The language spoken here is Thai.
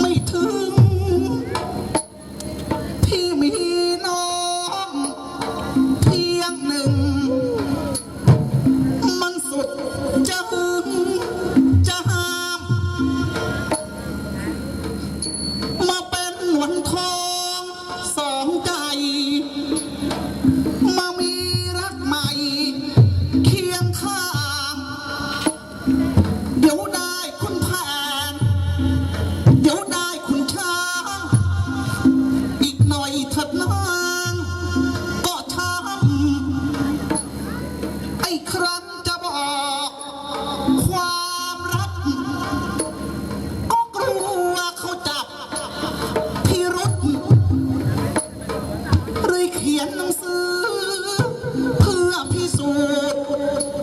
ไม่ถึง พี่มีน้องเพียงหนึ่ง มันสุดจะหึงจะห้าม มาเป็นหนวนทองสองใจ มามีรักใหม่ เคียงข้าง ครั้งจะบอก ความรัก ก็กลัวเขาจับพิรุษเลยเขียนหนังสือ เพื่อพิสูจน์